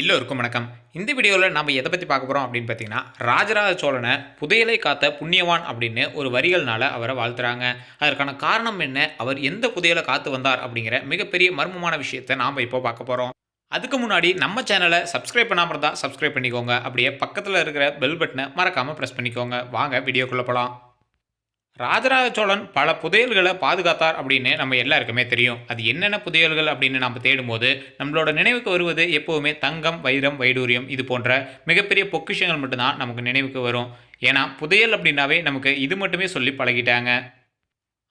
எல்லோருக்கும் வணக்கம். இந்த வீடியோவில் நம்ம எதை பற்றி பார்க்க போகிறோம் அப்படின்னு பார்த்தீங்கன்னா ராஜராஜ சோழனை புதையலை காத்த புண்ணியவான் அப்படின்னு ஒரு வரிகள்னால அவரை வாழ்த்துறாங்க. அதற்கான காரணம் என்ன? அவர் எந்த புதையலை காத்து வந்தார் அப்படிங்கிற மிகப்பெரிய மர்மமான விஷயத்தை நாம் இப்போ பார்க்க போகிறோம் அதுக்கு முன்னாடி நம்ம சேனலை சப்ஸ்கிரைப் பண்ணாமல் இருந்தால் சப்ஸ்கிரைப் பண்ணிக்கோங்க. அப்படியே பக்கத்தில் இருக்கிற பெல் பட்டனை மறக்காமல் ப்ரெஸ் பண்ணிக்கோங்க. வாங்க வீடியோக்குள்ளே போகலாம் ராஜராஜ சோழன் பல புதையல்களை பாதுகாத்தார் அப்படின்னு நம்ம எல்லாருக்குமே தெரியும். அது என்னென்ன புதையல்கள் அப்படின்னு நம்ம தேடும்போது நம்மளோட நினைவுக்கு வருவது எப்போவுமே தங்கம் வைரம் வைடூரியம் இது போன்ற மிகப்பெரிய பொக்கிஷங்கள் மட்டும்தான் நமக்கு நினைவுக்கு வரும். ஏன்னா புதையல் அப்படின்னாவே நமக்கு இது மட்டுமே சொல்லி பழகிட்டாங்க.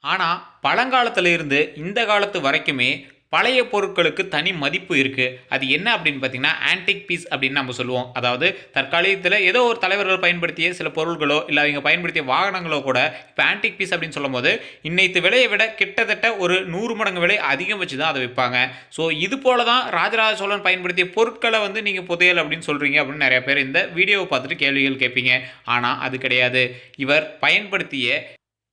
ஆனால் பழங்காலத்திலிருந்து இந்த காலத்து வரைக்குமே பழைய பொருட்களுக்கு தனி மதிப்பு இருக்குது அது என்ன அப்படின்னு பார்த்தீங்கன்னா ஆன்டிக் பீஸ் அப்படின்னு நம்ம சொல்லுவோம். அதாவது தற்காலிகத்தில் ஏதோ ஒரு தலைவர்கள் பயன்படுத்திய சில பொருள்களோ இல்லை அவங்க பயன்படுத்திய வாகனங்களோ கூட இப்போ ஆன்டிக் பீஸ் அப்படின்னு சொல்லும்போது இன்னைத்து விலையை விட கிட்டத்தட்ட ஒரு நூறு மடங்கு விலை அதிகம் வச்சு தான் அதை விற்பாங்க. ஸோ இது போல தான் ராஜராஜ சோழன் பயன்படுத்திய பொருட்களை வந்து நீங்கள் புதையல் அப்படின்னு சொல்கிறீங்க அப்படின்னு நிறைய பேர் இந்த வீடியோவை பார்த்துட்டு கேள்விகள் கேட்பீங்க. ஆனால் அது கிடையாது. இவர் பயன்படுத்திய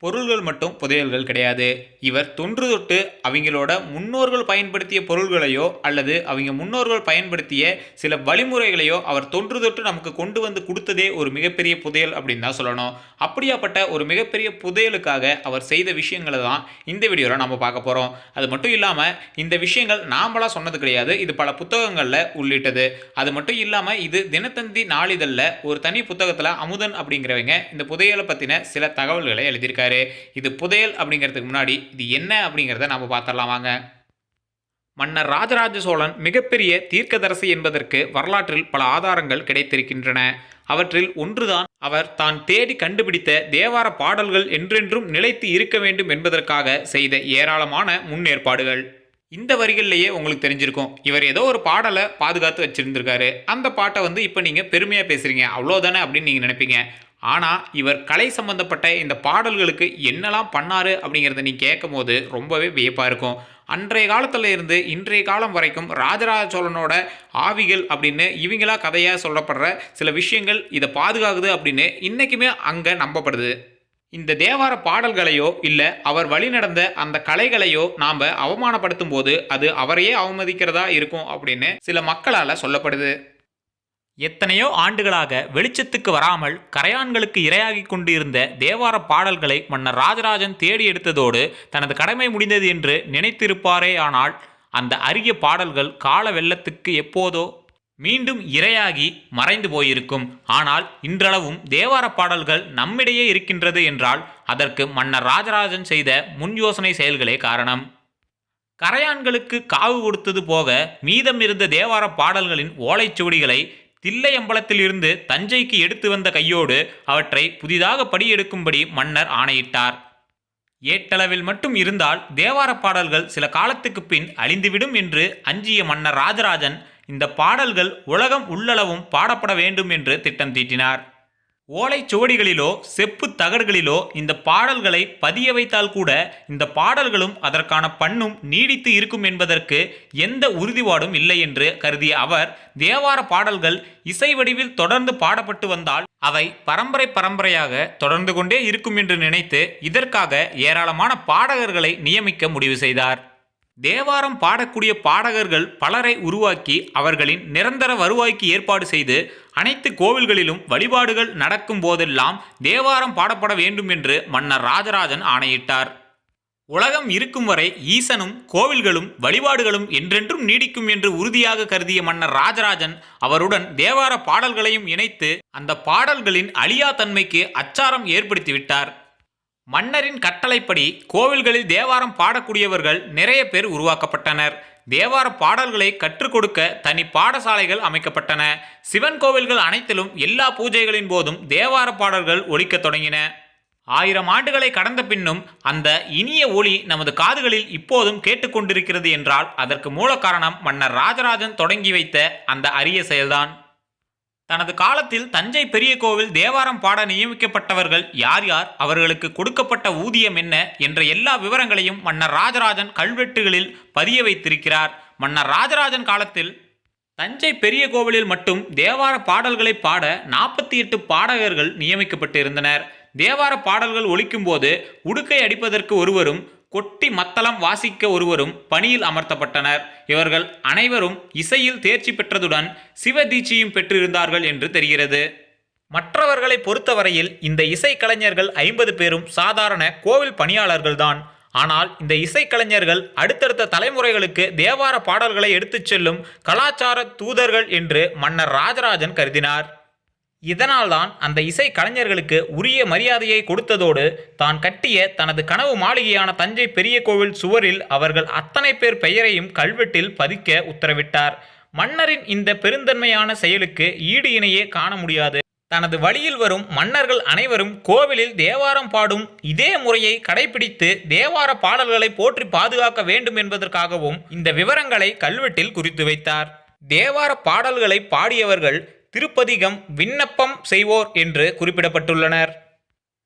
பொருள்கள் மட்டும் புதையல்கள் கிடையாது. இவர் தொன்று தொட்டு அவங்களோட முன்னோர்கள் பயன்படுத்திய பொருள்களையோ அல்லது அவங்க முன்னோர்கள் பயன்படுத்திய சில வழிமுறைகளையோ அவர் தொன்று தொட்டு நமக்கு கொண்டு வந்து கொடுத்ததே ஒரு மிகப்பெரிய புதையல் அப்படின்னு தான் சொல்லணும். அப்படியாப்பட்ட ஒரு மிகப்பெரிய புதையலுக்காக அவர் செய்த விஷயங்களை தான் இந்த வீடியோவில் நம்ம பார்க்க போகிறோம் அது மட்டும் இல்லாமல் இந்த விஷயங்கள் நாமளாக சொன்னது கிடையாது. இது பல புத்தகங்களில் உள்ளிட்டது. அது மட்டும் இல்லாமல் இது தினத்தந்தி நாளிதழில் ஒரு தனி புத்தகத்தில் அமுதன் அப்படிங்கிறவங்க இந்த புதையலை பற்றின சில தகவல்களை எழுதியிருக்காரு. இது புதையல் அப்படிங்கிறதுக்கு முன்னாடி இது என்ன அப்படிங்கிறத நம்ம பார்த்துடலாம் வாங்க. மன்னர் ராஜராஜ சோழன் மிகப்பெரிய தீர்க்கதரசி என்பதற்கு வரலாற்றில் பல ஆதாரங்கள் கிடைத்திருக்கின்றன. அவற்றில் ஒன்றுதான் அவர் தான் தேடி கண்டுபிடித்த தேவார பாடல்கள் என்றென்றும் நிலைத்து இருக்க வேண்டும் என்பதற்காக செய்த ஏராளமான முன்னேற்பாடுகள். இந்த வரிகள்லையே உங்களுக்கு தெரிஞ்சிருக்கும். இவர் ஏதோ ஒரு பாடலை பாதுகாத்து வச்சிருந்திருக்காரு. அந்த பாட்டை வந்து இப்போ நீங்கள் பெருமையாக பேசுகிறீங்க அவ்வளோதானே அப்படின்னு நீங்கள் நினைப்பீங்க. ஆனால் இவர் கலை சம்பந்தப்பட்ட இந்த பாடல்களுக்கு என்னெல்லாம் பண்ணாரு அப்படிங்கிறத நீ கேட்கும் போது ரொம்பவே வியப்பாக இருக்கும். அன்றைய காலத்தில் இருந்து இன்றைய காலம் வரைக்கும் ராஜராஜ சோழனோட ஆவிகள் அப்படின்னு இவங்களா கதையாக சொல்லப்படுற சில விஷயங்கள் இதை பாதுகாக்குது அப்படின்னு இன்றைக்குமே அங்கே நம்பப்படுது. இந்த தேவார பாடல்களையோ இல்லை அவர் வழிநடந்த அந்த கலைகளையோ நாம் அவமானப்படுத்தும் போது அது அவரையே அவமதிக்கிறதா இருக்கும் அப்படின்னு சில மக்களால் சொல்லப்படுது. எத்தனையோ ஆண்டுகளாக வெளிச்சத்துக்கு வராமல் கரையான்களுக்கு இரையாகிக் கொண்டிருந்த தேவார பாடல்களை மன்னர் ராஜராஜன் தேடி எடுத்ததோடு தனது கடமை முடிந்தது என்று நினைத்திருப்பாரே ஆனால் அந்த அரிய பாடல்கள் கால வெள்ளத்துக்கு எப்போதோ மீண்டும் இரையாகி மறைந்து போயிருக்கும். ஆனால் இன்றளவும் தேவார பாடல்கள் நம்மிடையே இருக்கின்றது என்றால் அதற்கு மன்னர் ராஜராஜன் செய்த முன் யோசனை செயல்களே காரணம். கரையான்களுக்கு காவு கொடுத்தது போக மீதம் இருந்த தேவார பாடல்களின் ஓலைச்சுவடிகளை தில்லையம்பலத்தில் இருந்து தஞ்சைக்கு எடுத்து வந்த கையோடு அவற்றை புதிதாக படியெடுக்கும்படி மன்னர் ஆணையிட்டார். ஏட்டளவில் மட்டும் இருந்தால் தேவார பாடல்கள் சில காலத்துக்கு பின் அழிந்துவிடும் என்று அஞ்சிய மன்னர் ராஜராஜன் இந்த பாடல்கள் உலகம் உள்ளளவும் பாடப்பட வேண்டும் என்று திட்டம் தீட்டினார். ஓலைச் சுவடிகளிலோ செப்பு தகடுகளிலோ இந்த பாடல்களை பதிய வைத்தால் கூட இந்த பாடல்களும் அதற்கான பண்ணும் நீடித்து இருக்கும் என்பதற்கு எந்த உறுதிப்பாடும் இல்லை என்று கருதிய அவர் தேவார பாடல்கள் இசை வடிவில் தொடர்ந்து பாடப்பட்டு வந்தால் அவை பரம்பரை பரம்பரையாக தொடர்ந்து கொண்டே இருக்கும் என்று நினைத்து இதற்காக ஏராளமான பாடகர்களை நியமிக்க முடிவு செய்தார். தேவாரம் பாடக்கூடிய பாடகர்கள் பலரை உருவாக்கி அவர்களின் நிரந்தர வருவாய்க்கு ஏற்பாடு செய்து அனைத்து கோவில்களிலும் வழிபாடுகள் நடக்கும் போதெல்லாம் தேவாரம் பாடப்பட வேண்டும் என்று மன்னர் ராஜராஜன் ஆணையிட்டார். உலகம் இருக்கும் வரை ஈசனும் கோவில்களும் வழிபாடுகளும் என்றென்றும் நீடிக்கும் என்று உறுதியாக கருதிய மன்னர் ராஜராஜன் அவருடன் தேவார பாடல்களையும் இணைத்து அந்த பாடல்களின் அழியா தன்மைக்கு அச்சாரம் ஏற்படுத்திவிட்டார். மன்னரின் கட்டளைப்படி கோவில்களில் தேவாரம் பாடக்கூடியவர்கள் நிறைய பேர் உருவாக்கப்பட்டனர். தேவார பாடல்களை கற்றுக் கொடுக்க தனி பாடசாலைகள் அமைக்கப்பட்டன. சிவன் கோவில்கள் அனைத்திலும் எல்லா பூஜைகளின் போதும் தேவார பாடல்கள் ஒலிக்கத் தொடங்கின. ஆயிரம் ஆண்டுகளை கடந்த பின்னும் அந்த இனிய ஒளி நமது காதுகளில் இப்போதும் கேட்டுக்கொண்டிருக்கிறது என்றால் அதற்கு மூல காரணம் மன்னர் ராஜராஜன் தொடங்கி வைத்த அந்த அரிய செயல்தான். தனது காலத்தில் தஞ்சை பெரிய கோவில் தேவாரம் பாட நியமிக்கப்பட்டவர்கள் யார் யார்? அவர்களுக்கு கொடுக்கப்பட்ட ஊதியம் என்ன? என்ற எல்லா விவரங்களையும் மன்னர் ராஜராஜன் கல்வெட்டுகளில் பதிய வைத்திருக்கிறார். மன்னர் ராஜராஜன் காலத்தில் தஞ்சை பெரிய கோவிலில் மட்டும் தேவார பாடல்களை பாட நாற்பத்தி எட்டு பாடகர்கள் நியமிக்கப்பட்டு இருந்தனர் தேவார பாடல்கள் ஒழிக்கும்போது உடுக்கை அடிப்பதற்கு ஒருவரும் கொட்டி மத்தளம் வாசிக்க ஒருவரும் பணியில் அமர்த்தப்பட்டனர். இவர்கள் அனைவரும் இசையில் தேர்ச்சி பெற்றதுடன் சிவதீட்சியும் பெற்றிருந்தார்கள் என்று தெரிகிறது. மற்றவர்களை பொறுத்தவரையில் இந்த இசைக்கலைஞர்கள் ஐம்பது பேரும் சாதாரண கோவில் பணியாளர்கள்தான் ஆனால் இந்த இசைக்கலைஞர்கள் அடுத்தடுத்த தலைமுறைகளுக்கு தேவார பாடல்களை எடுத்துச் செல்லும் கலாச்சார தூதர்கள் என்று மன்னர் ராஜராஜன் கருதினார். இதனால்தான் அந்த இசை கலைஞர்களுக்கு உரிய மரியாதையை கொடுத்ததோடு தான் கட்டிய தனது கனவு மாளிகையான தஞ்சை பெரிய கோவில் சுவரில் அவர்கள் அத்தனை பேர் பெயரையும் கல்வெட்டில் பதிக்க உத்தரவிட்டார். மன்னரின் இந்த பெருந்தன்மையான செயலுக்கு ஈடு இணையே காண முடியாது. தனது வழியில் வரும் மன்னர்கள் அனைவரும் கோவிலில் தேவாரம் பாடும் இதே முறையை கடைபிடித்து தேவார பாடல்களை போற்றி பாதுகாக்க வேண்டும் என்பதற்காகவும் இந்த விவரங்களை கல்வெட்டில் குறித்து வைத்தார். தேவார பாடல்களை பாடியவர்கள் திருப்பதிகம் விண்ணப்பம் செய்வோர் என்று குறிப்பிடப்பட்டுள்ளனர்.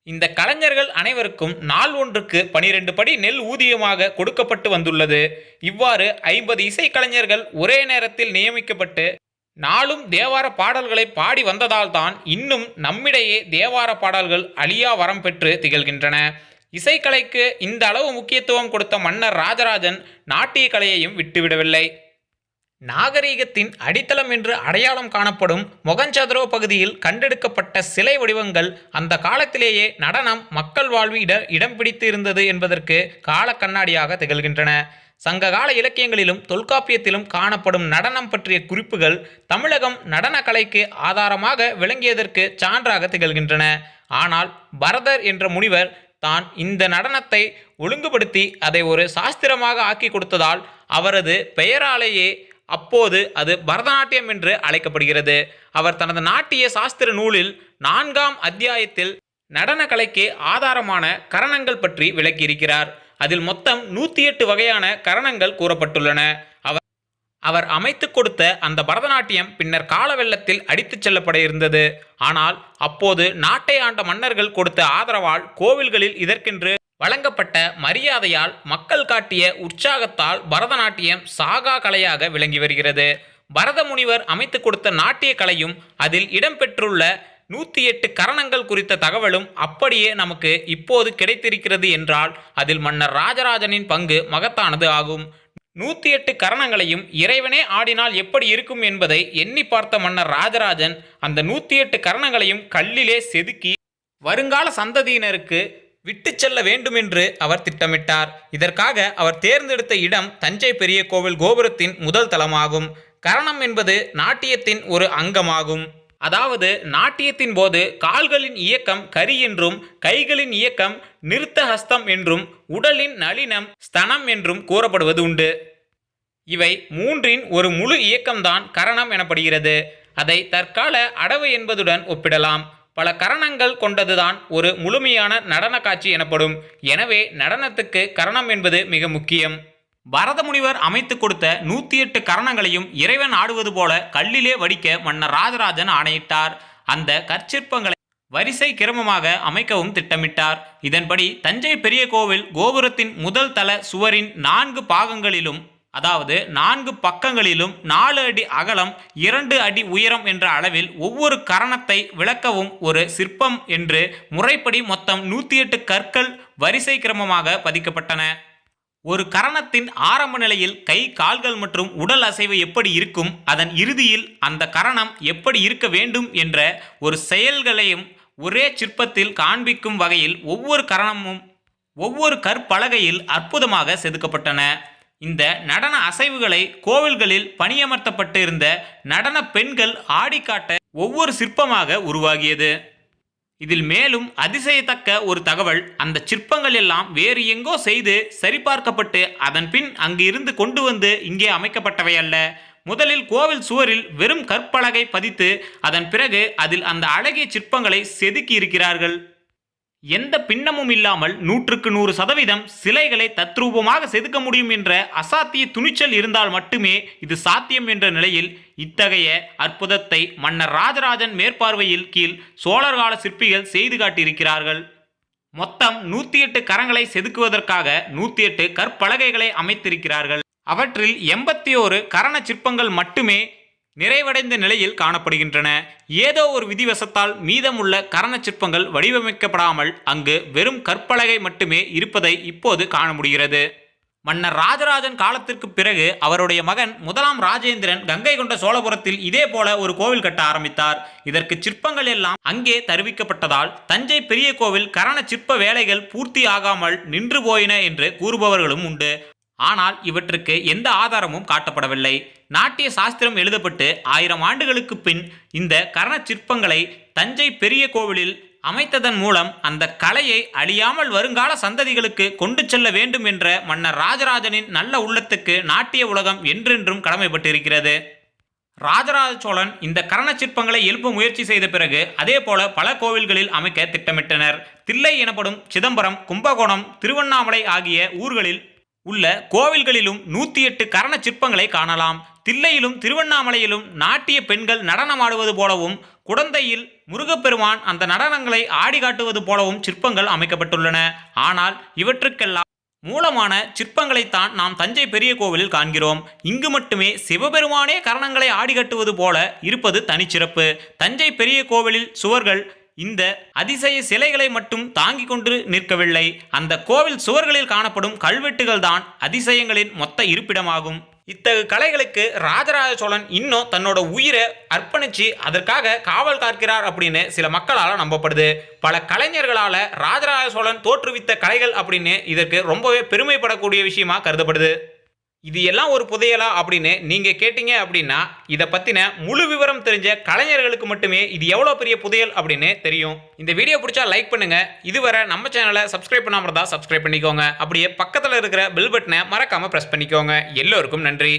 இந்த கலைஞர்கள் அனைவருக்கும் நாள் ஒன்றுக்கு பனிரெண்டு படி நெல் ஊதியமாக கொடுக்கப்பட்டு வந்துள்ளது. இவ்வாறு ஐம்பது இசைக்கலைஞர்கள் ஒரே நேரத்தில் நியமிக்கப்பட்டு நாளும் தேவார பாடல்களை பாடி வந்ததால்தான் இன்னும் நம்மிடையே தேவார பாடல்கள் அழியா வரம் பெற்று திகழ்கின்றன. இசைக்கலைக்கு இந்த அளவு முக்கியத்துவம் கொடுத்த மன்னர் ராஜராஜன் நாட்டிய கலையையும் விட்டுவிடவில்லை. நாகரீகத்தின் அடித்தளம் என்று அடையாளம் காணப்படும் மொகஞ்சத்ரோ பகுதியில் கண்டெடுக்கப்பட்ட சிலை வடிவங்கள் அந்த காலத்திலேயே நடனம் மக்கள் வாழ்வு இடம் பிடித்து இருந்தது என்பதற்கு கால கண்ணாடியாக திகழ்கின்றன. சங்ககால இலக்கியங்களிலும் தொல்காப்பியத்திலும் காணப்படும் நடனம் பற்றிய குறிப்புகள் தமிழகம் நடன கலைக்கு ஆதாரமாக விளங்கியதற்கு சான்றாக திகழ்கின்றன. ஆனால் பரதர் என்ற முனிவர் தான் இந்த நடனத்தை ஒழுங்குபடுத்தி அதை ஒரு சாஸ்திரமாக ஆக்கி கொடுத்ததால் அவரது பெயராலேயே அப்போது அது பரதநாட்டியம் என்று அழைக்கப்படுகிறது. அவர் தனது நாட்டிய சாஸ்திர நூலில் நான்காம் அத்தியாயத்தில் நடன கலைக்கு ஆதாரமான கரணங்கள் பற்றி விளக்கியிருக்கிறார். அதில் மொத்தம் நூற்றி எட்டு வகையான கரணங்கள் கூறப்பட்டுள்ளன. அவர் அவர் அமைத்து கொடுத்த அந்த பரதநாட்டியம் பின்னர் கால வெள்ளத்தில் அடித்துச் செல்லப்பட இருந்தது. ஆனால் அப்போது நாட்டை ஆண்ட மன்னர்கள் கொடுத்த ஆதரவால் கோவில்களில் இதற்கென்று வழங்கப்பட்ட மரியாதையால் மக்கள் காட்டிய உற்சாகத்தால் பரதநாட்டியம் சாகா கலையாக விளங்கி வருகிறது. பரத முனிவர் அமைத்து கொடுத்த நாட்டிய கலையும் அதில் இடம்பெற்றுள்ள நூற்றி எட்டு கரணங்கள் குறித்த தகவலும் அப்படியே நமக்கு இப்போது கிடைத்திருக்கிறது என்றால் அதில் மன்னர் ராஜராஜனின் பங்கு மகத்தானது ஆகும். நூற்றி எட்டு கரணங்களையும் இறைவனே ஆடினால் எப்படி இருக்கும் என்பதை எண்ணி பார்த்த மன்னர் ராஜராஜன் அந்த நூற்றி எட்டு கரணங்களையும் கல்லிலே செதுக்கி வருங்கால சந்ததியினருக்கு விட்டு செல்ல வேண்டும் என்று அவர் திட்டமிட்டார். இதற்காக அவர் தேர்ந்தெடுத்த இடம் தஞ்சை பெரிய கோவில் கோபுரத்தின் முதல் தளமாகும். கரணம் என்பது நாட்டியத்தின் ஒரு அங்கமாகும். அதாவது நாட்டியத்தின் போது கால்களின் இயக்கம் கரி என்றும் கைகளின் இயக்கம் நிறுத்த ஹஸ்தம் என்றும் உடலின் நளினம் ஸ்தனம் என்றும் கூறப்படுவது உண்டு. இவை மூன்றின் ஒரு முழு இயக்கம்தான் கரணம் எனப்படுகிறது. அதை தற்கால அடவு என்பதுடன் ஒப்பிடலாம். பல கரணங்கள் கொண்டதுதான் ஒரு முழுமையான நடன காட்சி எனப்படும். எனவே நடனத்துக்கு கரணம் என்பது மிக முக்கியம். பரத முனிவர் அமைத்து கொடுத்த நூற்றி எட்டு கரணங்களையும் இறைவன் ஆடுவது போல கல்லிலே வடிக்க மன்னர் ராஜராஜன் ஆணையிட்டார். அந்த கற்சிற்பங்களை வரிசை கிரமமாக அமைக்கவும் திட்டமிட்டார். இதன்படி தஞ்சை பெரிய கோவில் கோபுரத்தின் முதல் தள சுவரின் நான்கு பாகங்களிலும் அதாவது நான்கு பக்கங்களிலும் நாலு அடி அகலம் இரண்டு அடி உயரம் என்ற அளவில் ஒவ்வொரு கரணத்தை விளக்கவும் ஒரு சிற்பம் என்று முறைப்படி மொத்தம் நூற்றி எட்டு கற்கள் வரிசை கிரமமாக பதிக்கப்பட்டன. ஒரு கரணத்தின் ஆரம்ப நிலையில் கை கால்கள் மற்றும் உடல் அசைவு எப்படி இருக்கும் அதன் இறுதியில் அந்த கரணம் எப்படி இருக்க வேண்டும் என்ற ஒரு செயல்களையும் ஒரே சிற்பத்தில் காண்பிக்கும் வகையில் ஒவ்வொரு கரணமும் ஒவ்வொரு கற்பலகையில் அற்புதமாக செதுக்கப்பட்டன. இந்த நடன அசைவுகளை கோவில்களில் பணியமர்த்தப்பட்டு இருந்த நடன பெண்கள் ஆடிக்காட்ட ஒவ்வொரு சிற்பமாக உருவாகியது. இதில் மேலும் அதிசயத்தக்க ஒரு தகவல் அந்த சிற்பங்கள் எல்லாம் வேறு எங்கோ செய்து சரிபார்க்கப்பட்டு அதன் பின் அங்கு இருந்து கொண்டு வந்து இங்கே அமைக்கப்பட்டவை அல்ல. முதலில் கோவில் சுவரில் வெறும் கற்பலகை பதித்து அதன் பிறகு அதில் அந்த அழகிய சிற்பங்களை செதுக்கி இருக்கிறார்கள். எந்த பின்னமும் இல்லாமல் நூற்றுக்கு நூறு சதவீதம் சிலைகளை தத்ரூபமாக செதுக்க முடியும் என்ற அசாத்திய துணிச்சல் இருந்தால் மட்டுமே இது சாத்தியம் என்ற நிலையில் இத்தகைய அற்புதத்தை மன்னர் ராஜராஜன் மேற்பார்வையில் கீழ் சோழர் கால சிற்பிகள் செய்து காட்டியிருக்கிறார்கள். மொத்தம் நூற்றி எட்டு கரங்களை செதுக்குவதற்காக நூற்றி எட்டு கற்பலகைகளை அமைத்திருக்கிறார்கள். அவற்றில் எண்பத்தி ஓரு கரண சிற்பங்கள் மட்டுமே நிறைவடைந்த நிலையில் காணப்படுகின்றன. ஏதோ ஒரு விதிவசத்தால் மீதமுள்ள கரண சிற்பங்கள் வடிவமைக்கப்படாமல் அங்கு வெறும் கற்பலகை மட்டுமே இருப்பதை இப்போது காண முடிகிறது. மன்னர் ராஜராஜன் காலத்திற்கு பிறகு அவருடைய மகன் முதலாம் ராஜேந்திரன் கங்கை கொண்ட சோழபுரத்தில் இதே போல ஒரு கோவில் கட்ட ஆரம்பித்தார். இதற்கு சிற்பங்கள் எல்லாம் அங்கே தருவிக்கப்பட்டதால் தஞ்சை பெரிய கோவில் கரண சிற்ப வேலைகள் பூர்த்தி ஆகாமல் நின்று போயின என்று கூறுபவர்களும் உண்டு. ஆனால் இவற்றுக்கு எந்த ஆதாரமும் காட்டப்படவில்லை. நாட்டிய சாஸ்திரம் எழுதப்பட்டு ஆயிரம் ஆண்டுகளுக்கு பின் இந்த கரண சிற்பங்களை தஞ்சை பெரிய கோவிலில் அமைத்ததன் மூலம் அந்த கலையை அழியாமல் வருங்கால சந்ததிகளுக்கு கொண்டு செல்ல வேண்டும் என்ற மன்னர் ராஜராஜனின் நல்ல உள்ளத்துக்கு நாட்டிய உலகம் என்றென்றும் கடமைப்பட்டிருக்கிறது. ராஜராஜ சோழன் இந்த கரண சிற்பங்களை எழுப்ப முயற்சி செய்த பிறகு அதே போல பல கோவில்களில் அமைக்க திட்டமிட்டனர். தில்லை எனப்படும் சிதம்பரம் கும்பகோணம் திருவண்ணாமலை ஆகிய ஊர்களில் உள்ள கோவில்களிலும் நூற்றி எட்டு கரண சிற்பங்களை காணலாம். தில்லையிலும் திருவண்ணாமலையிலும் நாட்டிய பெண்கள் நடனமாடுவது போலவும் குடந்தையில் முருகப்பெருமான் அந்த நடனங்களை ஆடி காட்டுவது போலவும் சிற்பங்கள் அமைக்கப்பட்டுள்ளன. ஆனால் இவற்றுக்கெல்லாம் மூலமான சிற்பங்களைத்தான் நாம் தஞ்சை பெரிய கோவிலில் காண்கிறோம். இங்கு மட்டுமே சிவபெருமானே கரணங்களை ஆடிகட்டுவது போல இருப்பது தனிச்சிறப்பு. தஞ்சை பெரிய கோவிலில் சுவர்கள் இந்த அதிசய சிலைகளை மட்டும் தாங்கிக் கொண்டு நிற்கவில்லை. அந்த கோவில் சுவர்களில் காணப்படும் கல்வெட்டுகள் தான் அதிசயங்களின் மொத்த இருப்பிடமாகும். இத்தகு கலைகளுக்கு ராஜராஜ சோழன் இன்னும் தன்னோட உயிரை அர்ப்பணிச்சு அதற்காக காவல் காக்கிறார் அப்படின்னு சில மக்களால் நம்பப்படுது. பல கலைஞர்களால் ராஜராஜ சோழன் தோற்றுவித்த கலைகள் அப்படின்னு இதற்கு ரொம்பவே பெருமைப்படக்கூடிய விஷயமா கருதப்படுது. இது எல்லாம் ஒரு புதையலா அப்படின்னு நீங்க கேட்டீங்க அப்படின்னா இதை பத்தின முழு விவரம் தெரிஞ்ச கலைஞர்களுக்கு மட்டுமே இது எவ்வளோ பெரிய புதையல் அப்படின்னு தெரியும். இந்த வீடியோ பிடிச்சா லைக் பண்ணுங்க. இதுவரை நம்ம சேனலை சப்ஸ்கிரைப் பண்ணாம இருந்தால் சப்ஸ்கிரைப் பண்ணிக்கோங்க. அப்படியே பக்கத்தில் இருக்கிற பெல் பட்டனை மறக்காம பிரஸ் பண்ணிக்கோங்க. எல்லோருக்கும் நன்றி.